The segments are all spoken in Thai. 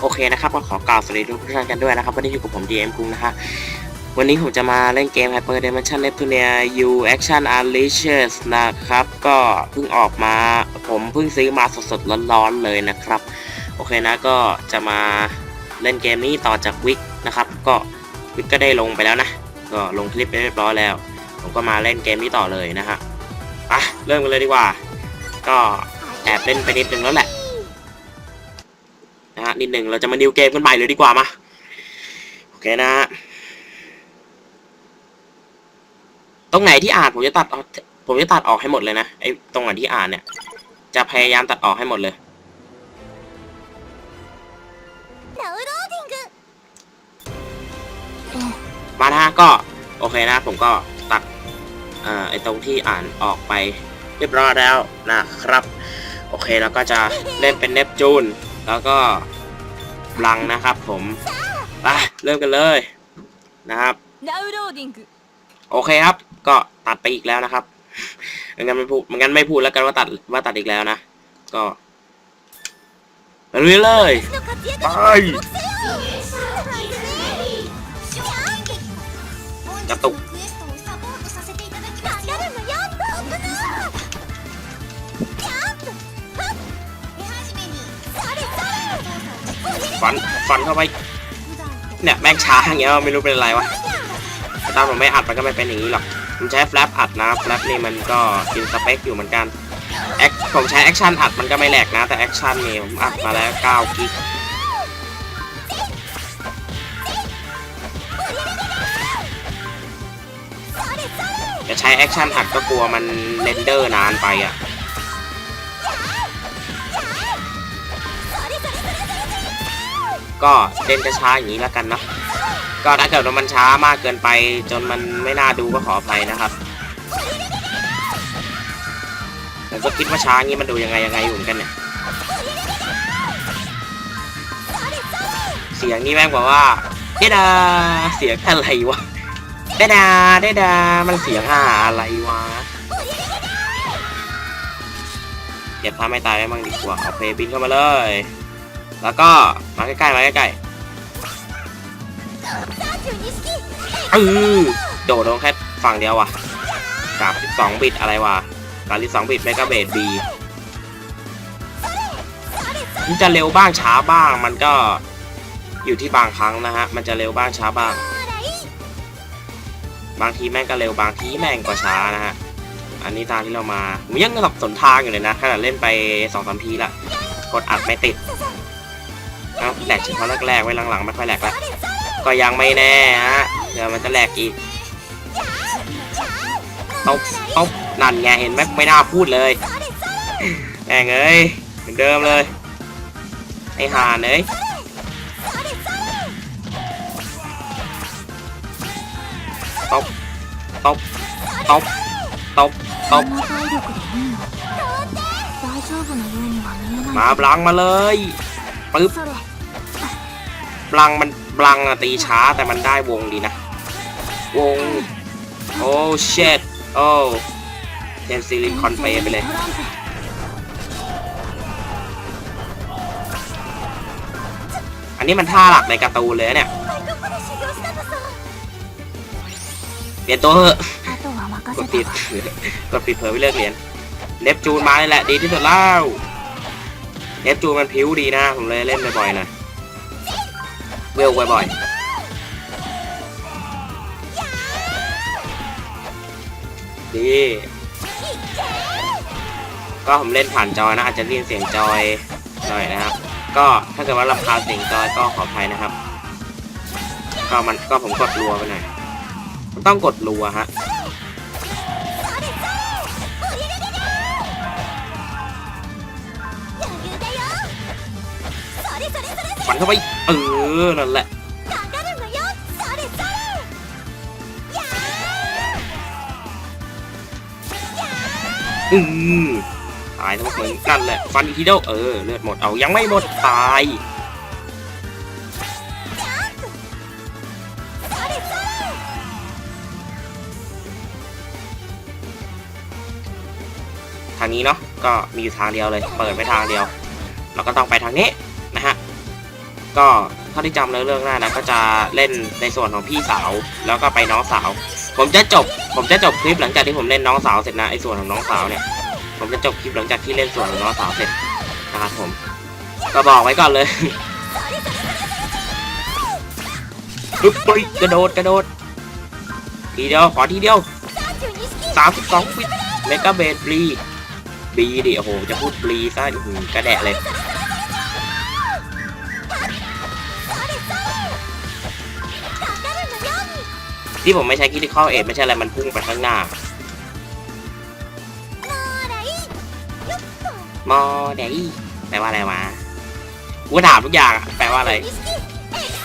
โอเคนะครับก็ขอกล่าวสวัสดีทุกท่านกันด้วยนะครับวันนี้อยู่กับผม DM กุงนะฮะวันนี้ผมจะมาเล่นเกม Hyper Dimension Neptunia U Action Unleashed นะครับ ก็เพิ่งออกมาผมเพิ่งซื้อมาสดๆร้อนๆเลยนะครับ โอเคนะก็จะมาเล่นเกมนี้ต่อจากวิกนะครับ ก็วิกก็ได้ลงไปแล้วนะ ก็ลงคลิปไปเรียบร้อยแล้ว ผมก็มาเล่นเกมนี้ต่อเลยนะฮะอะเริ่มกันเลยดีกว่า ก็แอบเล่นไปนิดนึงแล้วแหละ นะฮะนิดหนึ่งเราจะมาดิวเกมกันใหม่เลยดีกว่ามาโอเคนะฮะตรงไหนที่อ่านผมจะตัดออผมจะตัดออกให้หมดเลยนะไอ้ตรงไหนที่อ่านเนี่ย จะพยายามตัดออกให้หมดเลยมานะก็โอเคนะ ผมก็ตัดอไอ้ตรงที่อ่านออกไปเรียบร้อยแล้วนะครับ โอเคแล้วก็จะเล่นเป็นเนปจูน แล้วก็ลังนะครับผมไปเริ่มกันเลยนะครับ โอเคครับ ก็ตัดไปอีกแล้วนะครับงั้นไม่พูดงั้นไม่พูดแล้วกันว่าตัดว่าตัดอีกแล้วนะ ก็ลุยเลยไปกระตุก ฟันเข้าไป เนี่ยแม่งช้าอย่างเงี้ยไม่รู้เป็นอะไรวะแต่ตอนผมไม่อัดมันก็ไม่เป็นอย่างนี้หรอกผมใช้แฟลปอัดนะแฟลปนี่มันก็กินสเปคอยู่เหมือนกันแอคผมใช้แอคชั่นอัดมันก็ไม่แหลกนะ แต่แอคชั่นนี่ผมอัดมาแล้ว9กิกจะใช้แอคชั่นอัดก็กลัวมันเรนเดอร์นานไปอะ ก็เล่นช้าๆอย่างนี้แล้วกันเนาะก็ถ้าเกิดว่ามันช้ามากเกินไป จนมันไม่น่าดูก็ขออภัยนะครับผมก็คิดว่าช้างี้มันดูยังไงยังไงอยู่กันเนี่ยเสียงนี่แม่งบอกว่าเดดาเสียงอะไรวะเดดาเดดามันเสียงห่าอะไรวะเก็บท่าไม่ตายไว้บ้างดีกว่าเอาเพลย์บินเข้ามาเลย แล้วก็มาใกล้ๆมาใกล้ๆเออโดดลงแค่ฝั่งเดียวว่ะสามสิบสองบิตอะไรวะสามสิบสองบิตเมกะเบตบีมันจะเร็วบ้างช้าบ้างมันก็อยู่ที่บางครั้งนะฮะ มันจะเร็วบ้างช้าบ้าง บางทีแม่งก็เร็วบางทีแม่งก็ช้านะฮะ อันนี้ตามที่เรามาผมยังสับสนทางอยู่เลยนะขนาดเล่นไปสองสามทีละกดอัดไม่ติด รั้งแหลกเฉพาะแรกๆไว้หลังๆไม่ค่อยแหลกละก็ยังไม่แน่ฮะเดี๋ยวมันจะแหลกอีกตบตบนั่นไงเห็นไหมไม่น่าพูดเลยแองเอ้ยเหมือนเดิมเลยไอ้ห่าเอ้ยตบตบตบตบตบมาบลังมาเลยปึ๊บ บลังมันบลังอะตีช้าแต่มันได้วงดีนะ วง โอ้เชดโอ้เทนซิลิคอนเปไปเลย อันนี้มันท่าหลักในการ์ตูนเลยเนี่ยเปลี่ยนตัวเหอะกดปิดกดปิดเผยไม่เลือกเหรียญเนปจูนมาเลยแหละดีที่สุดแล้วเนปจูนมันผิวดีนะ ผมเลยเล่นบ่อยๆนะ เวลบ่อยๆดีก็ผมเล่นผ่านจอยนะอาจจะเรียนเสียงจอยหน่อยนะครับ ก็ถ้าเกิดว่ารำคาญเสียงจอยก็ขออภัยนะครับ ก็มันก็ผมกดรัวไปหน่อยมันต้องกดรัวฮะ ฟันเข้าไป เออ นั่นแหละ อือตายทั้งหมดเหมือนกันแหละ ฟันอีกทีเดียวเออ เลือดหมด เอายังไม่หมด ตาย ทางนี้เนาะ ก็มีอยู่ทางเดียวเลย เปิดไปทางเดียว เราก็ต้องไปทางนี้ ก็เท่าที่จำเรื่องหน้านะก็จะเล่นในส่วนของพี่สาว แล้วก็ไปน้องสาว ผมจะจบ ผมจะจบคลิปหลังจากที่ผมเล่นน้องสาวเสร็จนะไอ้ส่วนของน้องสาวเนี่ย ผมจะจบคลิปหลังจากที่เล่นส่วนของน้องสาวเสร็จนะครับผม ก็บอกไว้ก่อนเลยปึ๊บปึ๊บกระโดดกระโดดทีเดียวขอทีเดียว32式32ฟิตเมกาเบดบลีบีดิโอ้โหจะพูดบลีซะกระแดะเลย ที่ผมไม่ใช้คิดที่ข้อเอ็ดไม่ใช่อะไรมันพุ่งไปข้างหน้ามอเดยแปลว่าอะไรวะกูถามทุกอย่างแปลว่าอะไร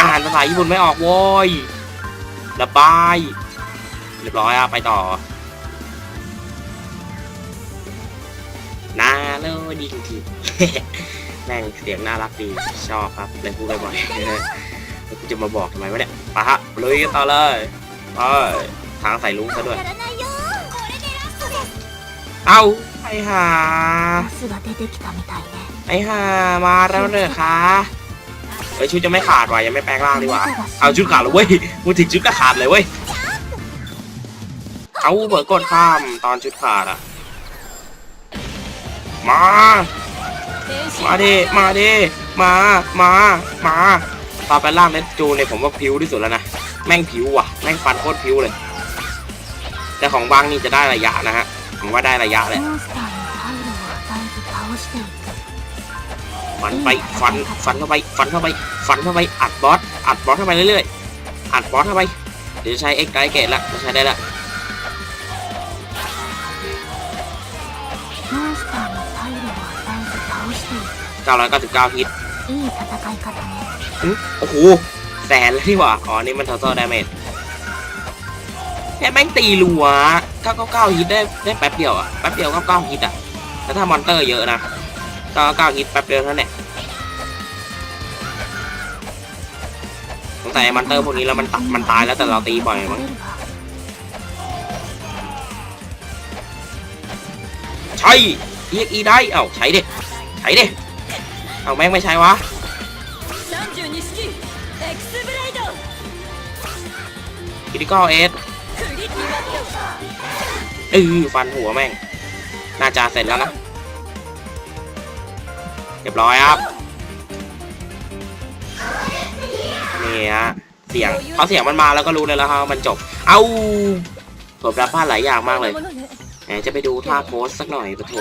อ่านภาษาญี่ปุ่นไม่ออกโว้ยระบายเรียบร้อยอะไปต่อนาโลดิงทีแม่งเสียงน่ารักดีชอบครับเลยพูดบ่อยๆกูจะมาบอกทำไมวะเนี่ยปะฮะลุยกันต่อเลย เออทางใส่ลุงซะด้วย เอาไอ้ห่าไอ้ห่ามาแล้วเนอะค่ะเอ้ยชุดจะไม่ขาดว่ะยังไม่แปลงร่างดีกว่า เอาชุดขาดเลยเว้ยมูถึงชุดก็ขาดเลยเว้ย เอาเบิร์กดข้ามตอนชุดขาดอะมา มาดิ มาดิ มา มา มา ต่อไปลงร่างเนจูเนี่ยผมว่าพิวที่สุดแล้วนะ แม่งผิวว่ะ แม่งฟันโคตรผิวเลย แต่ของบางนี่จะได้ระยะนะฮะผมว่าได้ระยะเลยฟันไปฟันฟันเข้าไปฟันเข้าไปฟันเข้าไปอัดบอสอัดบอสเข้าไปเรื่อยๆอัดบอสเข้าไปเดี๋ยวใช้เอ็กไกเกตละใช้ได้ละเก้าร้อยเก้าฮิตโอ้โห แสนเลยที่หว่าอ๋อนี่มัน total damage แค่แม่งตีรัว999ฮิตได้ได้แป๊บเดียวอะแป๊บเดียว99ฮิตอะแล้วถ้ามอนเตอร์เยอะนะ99ฮิตแป๊บเดียวเท่านั้นแหละสงสัยมอนเตอร์พวกนี้แล้วมันตัดมันตายแล้วแต่เราตีบ่อยมั้งใช่เรียกอีได้เอ้าใช้ดิใช้ดิเอ้าแม่งไม่ใช่วะ คิติคอลเอสเออฟันหัวแม่ง น่าจะเสร็จแล้วนะ เรียบร้อยครับ นี่ฮะ เสียงเขาเสียงมันมาแล้วก็รู้เลยแล้วครับมันจบ เอาผมรับพลาหลายอย่างมากเลยแหมจะไปดูท่าโพสสักหน่อยปะโถ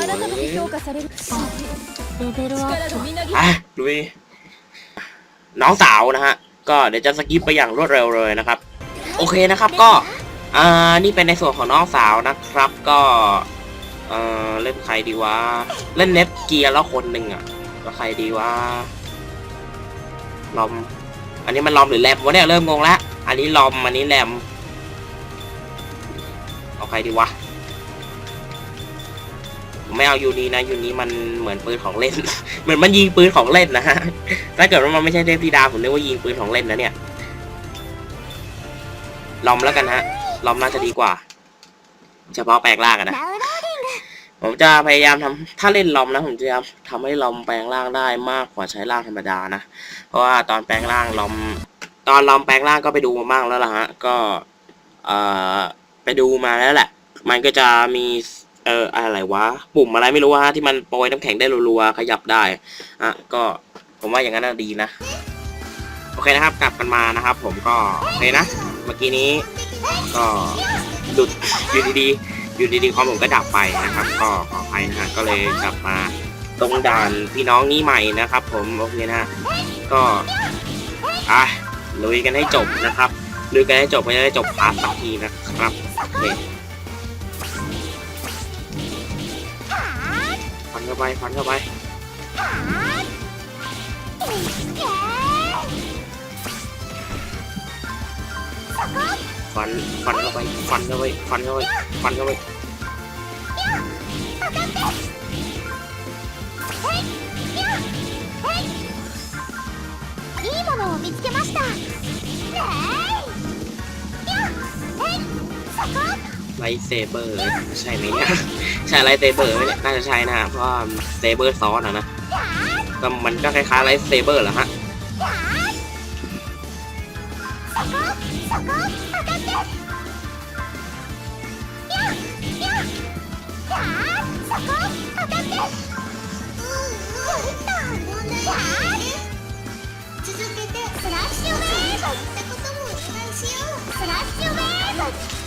อ่ลุยน้องสาวนะฮะ ก็เดี๋ยวจะสกิปไปอย่างรวดเร็วเลยนะครับ โอเคนะครับก็อ่านี่เป็นในส่วนของน้องสาวนะครับ ก็เออเล่นใครดีวะเล่นเน็ตเกียร์แล้วคนหนึ่งอะก็ใครดีวะลอม อันนี้มันลอมหรือแรมวะเนี่ยเริ่มงงแล้วอันนี้ลอมอันนี้แรมเอาใครดีวะ ไม่เอายูนี้นะยูนี้มันเหมือนปืนของเล่น เหมือนมันยิงปืนของเล่นนะฮะถ้าเกิดว่ามันไม่ใช่เทพธิดาผมเรียกว่ายิงปืนของเล่นนะเนี่ยลอมแล้วกันฮะลอมน่าจะดีกว่า เฉพาะแปลงร่างนะผมจะพยายามทำ ถ้าเล่นลอมนะ ผมจะทำให้ลอมแปลงร่างได้มากกว่าใช้ร่างธรรมดานะเพราะว่าตอนแปลงร่างลอม ตอนลอมแปลงร่างก็ไปดูมาบ้างแล้วล่ะฮะก็เอ่อไปดูมาแล้วแหละ มันก็จะมี เอออะไรวะปุ่มอะไรไม่รู้ฮะที่มันโปรยน้ำแข็งได้รัวๆขยับได้อะก็ผมว่าอย่างนั้นดีนะ โอเคนะครับ กลับกันมานะครับ ผมก็โอเคนะ เมื่อกี้นี้ก็หลุดอยู่ดีๆอยู่ดีๆคอมผมก็ดับไปนะครับ ก็ขออภัยนะฮะก็เลยกลับมาตรงด่านพี่น้องนี้ใหม่นะครับ ผมโอเคนะฮะก็อะลุยกันให้จบนะครับลุยกันให้จบก็จะได้จบพาร์ทสักทีนะครับโอเค ฟันเข้าไปฟันเข้าไปฟันฟันเข้าไปฟันเข้าไปฟันเข้าไปฟันเข้าไป いいものを見つけましたえ ไลเซเบอร์ใช่ไหมเนี่ยใช่ไลเซเบอร์ไหมเนี่ยน่าจะใช่นะเพราะเซเบอร์ซ้อนนะก็มันก็คล้ายๆไลเซเบอร์แหละฮะスラッシュウェーブ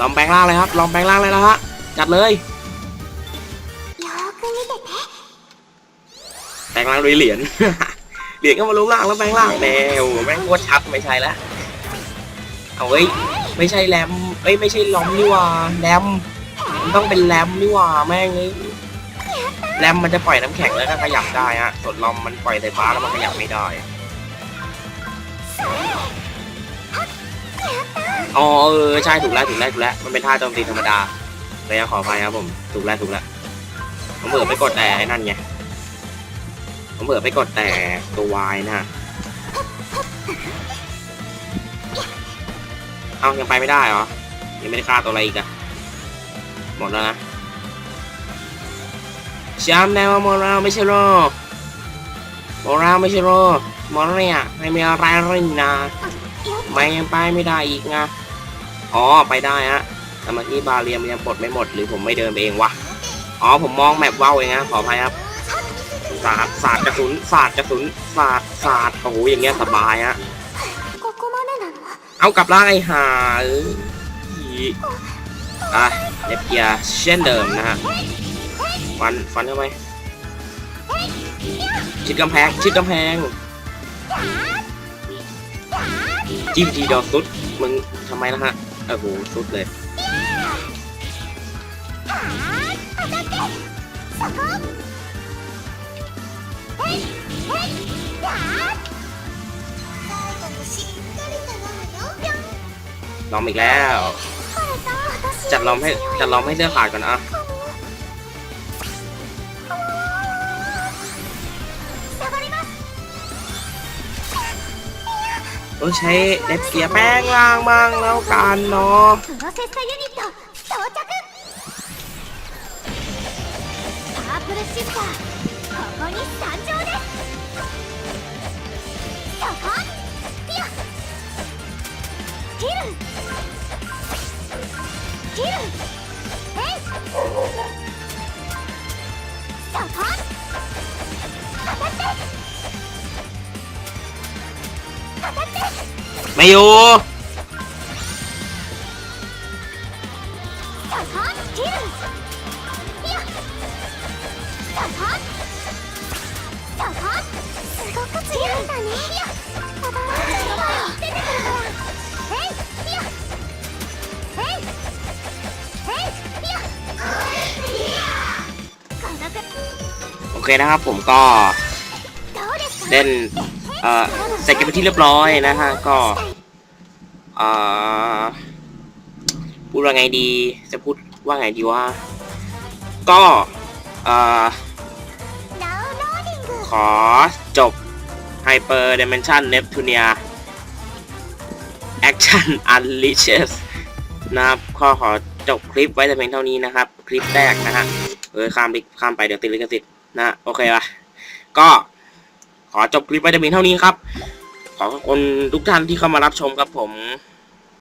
ลองแปลงร่างเลยครับ ลองแปลงร่างเลยนะฮะ จัดเลย แปลงร่างด้วยเหรียญ เหรียญก็มาลงล่างแล้วแปลงร่างแนวแม่งโคตรชัดไม่ใช่ละ เอาเฮ้ย ไม่ใช่แรมเอ้ยไม่ใช่ล้อมนี่ว่าแรมมันต้องเป็นแรมนี่ว่าแม่งเลย แรมมันจะปล่อยน้ำแข็งแล้วก็ขยับได้ฮะ ส่วนลอมมันปล่อยไฟฟ้าแล้วมันขยับไม่ได้ อ๋อเออใช่ถูกแล้วถูกแล้วถูกแล้วมันเป็นท่าโจมตีธรรมดาเลยขออภัยครับผม ถูกแล้วถูกแล้วผมเบื่อไปกดแต่ไอ้นั่นไงผมเบื่อไปกดแต่ตัววายนะฮะเอายังไปไม่ได้เหรอ ยังไม่ได้ฆ่าตัวอะไรอีกอะหมดแล้วนะ ช้ำแนวมอราไม่ใช่หรอมอราไม่ใช่หรอมอราเนี่ยไม่มีอะไรเลยนะไม่ยังไปไม่ได้อีกไงอ๋อไปได้ฮะแต่เมื่อกี้บาเรียมยังปลดไม่หมดหรือผมไม่เดินไปเองวะอ๋อผมมองแมปว่าวเองนะขออภัยครับศาสตร์ศาสตร์กระสุนศาสตร์กระสุนศาสตร์ศาสตร์โอ้โหอย่างเงี้ยสบายฮะเอากลับล่างไอ้หาอะเล็บเกียร์เช่นเดิมนะฮะ ฟันฟันทำไมชิดกำแพงชิดกำแพงจิ้มทีดอกสุดมึงทำไมนะฮะโอ้โหสุดเลยลอมอีกแล้ว จัดลอมให้จัดลอมให้เสื้อขาดก่อนอะ เองใช้เล็บเกียร์แป้งล่างบ้างแล้วกันเนาะ ไม่อยู่โอเคนะครับผมก็เล่นเอ่อเสร็จกันไปที่เรียบร้อยนะฮะก็ พูดว่าไงดี จะพูดว่าไงดีว่า ก็ขอจบ Hyper Dimension Neptunia Action Unleashes นะครับขอขอจบคลิปไว้แต่เพียงเท่านี้นะครับ คลิปแรกนะฮะเออข้ามไปข้ามไปเดี๋ยวติดลิขสิทธิ์นะ โอเคปะก็ขอจบคลิปไว้แต่เพียงเท่านี้ครับ ขอขอบคุณทุกท่านที่เข้ามารับชมครับผม